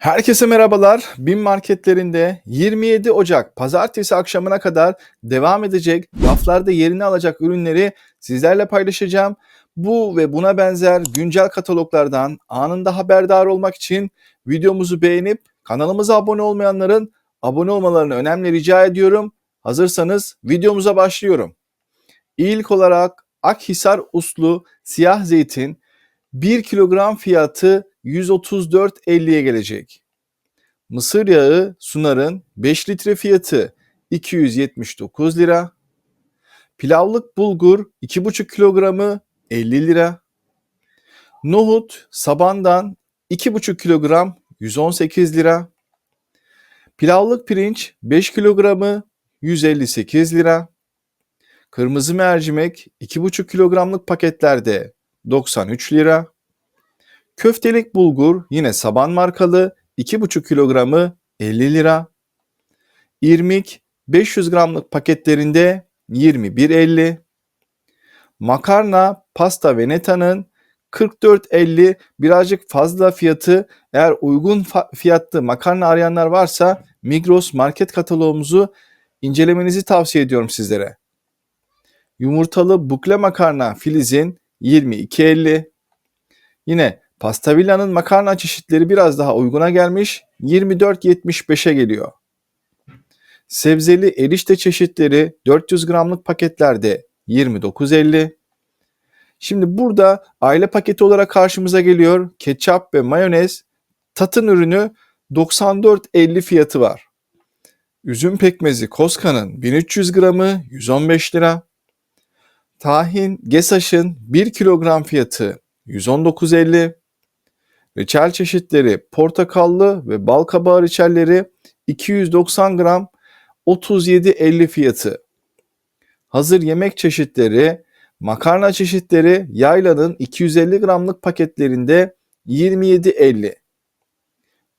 Herkese merhabalar. BİM marketlerinde 27 Ocak pazartesi akşamına kadar devam edecek raflarda yerini alacak ürünleri sizlerle paylaşacağım. Bu ve buna benzer güncel kataloglardan anında haberdar olmak için videomuzu beğenip kanalımıza abone olmayanların abone olmalarını önemli rica ediyorum. Hazırsanız videomuza başlıyorum. İlk olarak Akhisar uslu siyah zeytin 1 kilogram fiyatı 134.50'ye gelecek. Mısır yağı Sunar'ın 5 litre fiyatı 279 lira. Pilavlık bulgur 2,5 kilogramı 50 lira. Nohut Saban'dan 2,5 kilogram 118 lira. Pilavlık pirinç 5 kilogramı 158 lira. Kırmızı mercimek 2,5 kilogramlık paketlerde 93 lira. Köftelik bulgur yine Saban markalı 2,5 kilogramı 50 lira. İrmik 500 gramlık paketlerinde 21.50. Makarna pasta Veneta'nın 44.50 birazcık fazla fiyatı. Eğer uygun fiyatlı makarna arayanlar varsa Migros market kataloğumuzu incelemenizi tavsiye ediyorum sizlere. Yumurtalı bukle makarna Filiz'in 22.50. Yine Pastavilla'nın makarna çeşitleri biraz daha uyguna gelmiş. 24.75'e geliyor. Sebzeli erişte çeşitleri 400 gramlık paketlerde 29.50. Şimdi burada aile paketi olarak karşımıza geliyor. Ketçap ve mayonez tatın ürünü 94.50 fiyatı var. Üzüm pekmezi Koska'nın 1300 gramı 115 lira. Tahin Gesaş'ın 1 kilogram fiyatı 119.50. Reçel çeşitleri portakallı ve bal kabağı reçelleri 290 gram 37.50 fiyatı. Hazır yemek çeşitleri makarna çeşitleri yaylanın 250 gramlık paketlerinde 27.50.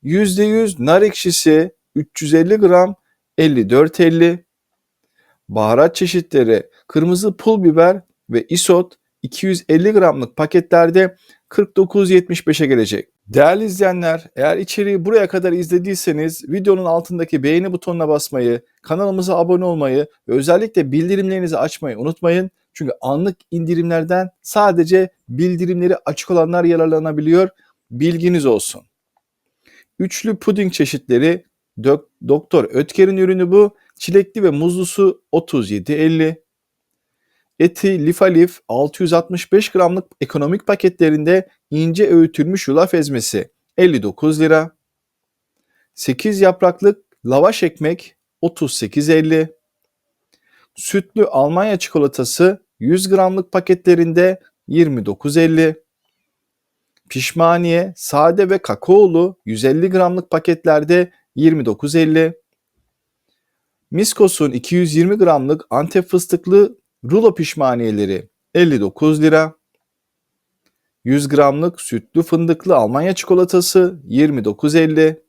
%100 nar ekşisi 350 gram 54.50. Baharat çeşitleri kırmızı pul biber ve isot 250 gramlık paketlerde 49.75'e gelecek. Değerli izleyenler, eğer içeriği buraya kadar izlediyseniz videonun altındaki beğeni butonuna basmayı, kanalımıza abone olmayı ve özellikle bildirimlerinizi açmayı unutmayın. Çünkü anlık indirimlerden sadece bildirimleri açık olanlar yararlanabiliyor. Bilginiz olsun. Üçlü puding çeşitleri Dok Doktor Ötker'in ürünü bu. Çilekli ve muzlusu 37.50. Eti Lifalif 665 gramlık ekonomik paketlerinde ince öğütülmüş yulaf ezmesi 59 lira. 8 yapraklık lavaş ekmek 38.50. Sütlü Almanya çikolatası 100 gramlık paketlerinde 29.50. Pişmaniye sade ve kakaolu 150 gramlık paketlerde 29.50. Miskos'un 220 gramlık Antep fıstıklı rulo pişmaniyeleri 59 lira. 100 gramlık sütlü fındıklı Almanya çikolatası 29.50.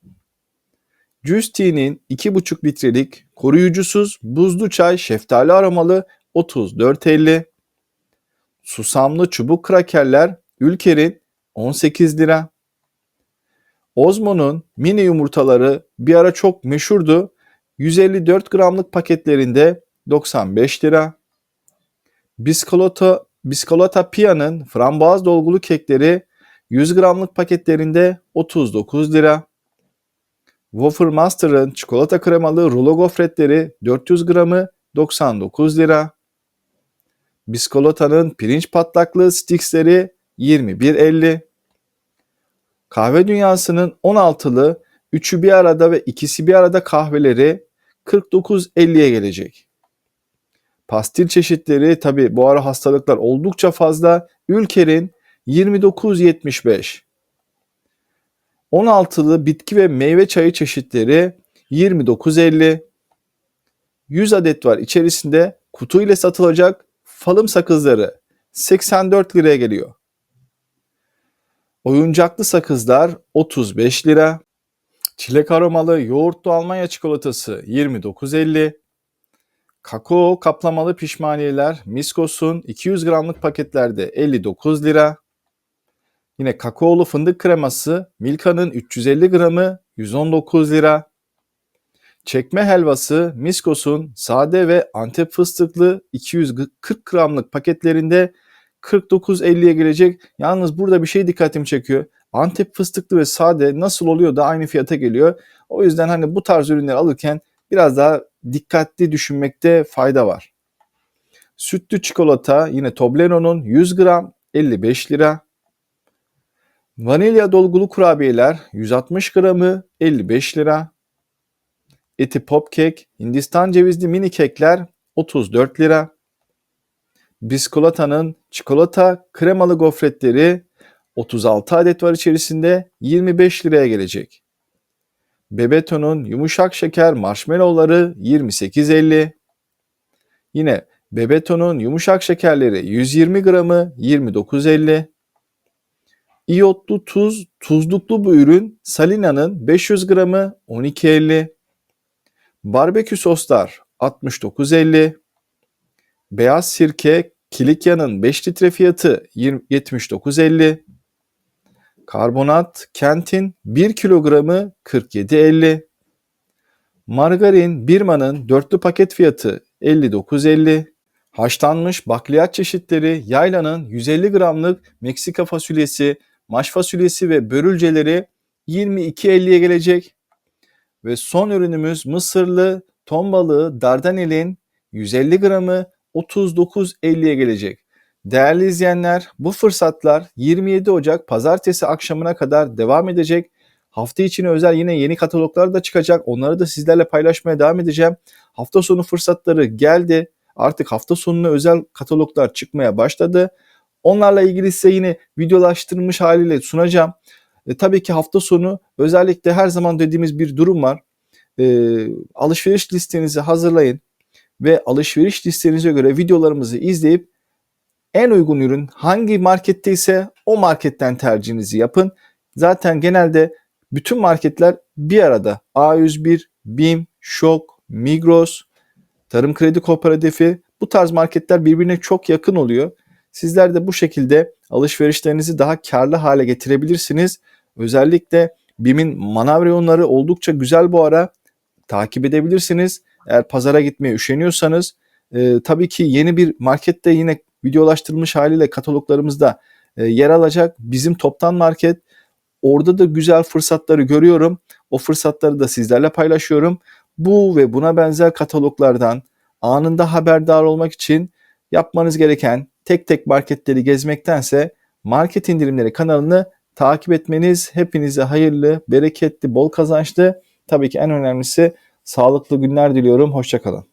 Juicetea'nin 2,5 litrelik koruyucusuz buzlu çay şeftali aromalı 34.50. Susamlı çubuk krakerler Ülker'in 18 lira. Ozmo'nun mini yumurtaları bir ara çok meşhurdu. 154 gramlık paketlerinde 95 lira. Biskolata, Biskolata Pia'nın frambuaz dolgulu kekleri 100 gramlık paketlerinde 39 lira. Wafer Master'ın çikolata kremalı rulo gofretleri 400 gramı 99 lira. Biskolata'nın pirinç patlaklı sticksleri 21.50. Kahve Dünyası'nın 16'lı, 3'ü bir arada ve ikisi bir arada kahveleri 49.50'ye gelecek. Pastil çeşitleri tabi bu ara hastalıklar oldukça fazla. Ülker'in 29.75. 16'lı bitki ve meyve çayı çeşitleri 29.50. 100 adet var içerisinde kutu ile satılacak falım sakızları 84 liraya geliyor. Oyuncaklı sakızlar 35 lira. Çilek aromalı yoğurtlu Almanya çikolatası 29.50. Kakao kaplamalı pişmaniyeler Miskos'un 200 gramlık paketlerde 59 lira. Yine kakaolu fındık kreması Milka'nın 350 gramı 119 lira. Çekme helvası Miskos'un sade ve Antep fıstıklı 240 gramlık paketlerinde 49.50'ye gelecek. Yalnız burada bir şey dikkatimi çekiyor. Antep fıstıklı ve sade nasıl oluyor da aynı fiyata geliyor. O yüzden hani bu tarz ürünleri alırken biraz daha dikkatli düşünmekte fayda var. Sütlü çikolata yine Toblerone'un 100 gram 55 lira. Vanilya dolgulu kurabiyeler 160 gramı 55 lira. Eti pop kek, Hindistan cevizli mini kekler 34 lira. Biskolata'nın çikolata kremalı gofretleri 36 adet var içerisinde 25 liraya gelecek. Bebeto'nun yumuşak şeker marshmallowları 28.50. Yine Bebeto'nun yumuşak şekerleri 120 gramı 29.50. İyotlu tuz, tuzluklu bu ürün Salina'nın 500 gramı 12.50. Barbekü soslar 69.50. Beyaz sirke Kilikya'nın 5 litre fiyatı 79.50. Karbonat Kent'in 1 kilogramı 47.50. Margarin Birman'ın dörtlü paket fiyatı 59.50. Haşlanmış bakliyat çeşitleri Yayla'nın 150 gramlık Meksika fasulyesi, maş fasulyesi ve börülceleri 22.50'ye gelecek. Ve son ürünümüz mısırlı ton balığı Dardanel'in 150 gramı 39.50'ye gelecek. Değerli izleyenler bu fırsatlar 27 Ocak pazartesi akşamına kadar devam edecek. Hafta içine özel yine yeni kataloglar da çıkacak. Onları da sizlerle paylaşmaya devam edeceğim. Hafta sonu fırsatları geldi. Artık hafta sonuna özel kataloglar çıkmaya başladı. Onlarla ilgili size yine videolaştırılmış haliyle sunacağım. E, tabii ki hafta sonu özellikle her zaman dediğimiz bir durum var. E, alışveriş listenizi hazırlayın ve alışveriş listenize göre videolarımızı izleyip en uygun ürün hangi markette ise o marketten tercihinizi yapın. Zaten genelde bütün marketler bir arada. A101, BİM, Şok, Migros, Tarım Kredi Kooperatifi bu tarz marketler birbirine çok yakın oluyor. Sizler de bu şekilde alışverişlerinizi daha karlı hale getirebilirsiniz. Özellikle BİM'in manav reyonları oldukça güzel bu ara. Takip edebilirsiniz. Eğer pazara gitmeye üşeniyorsanız e, tabii ki yeni bir markette yine videolaştırılmış haliyle kataloglarımızda e, yer alacak. Bizim toptan market orada da güzel fırsatları görüyorum. O fırsatları da sizlerle paylaşıyorum. Bu ve buna benzer kataloglardan anında haberdar olmak için yapmanız gereken tek tek marketleri gezmektense market indirimleri kanalını takip etmeniz hepinize hayırlı, bereketli, bol kazançlı, tabii ki en önemlisi sağlıklı günler diliyorum. Hoşçakalın.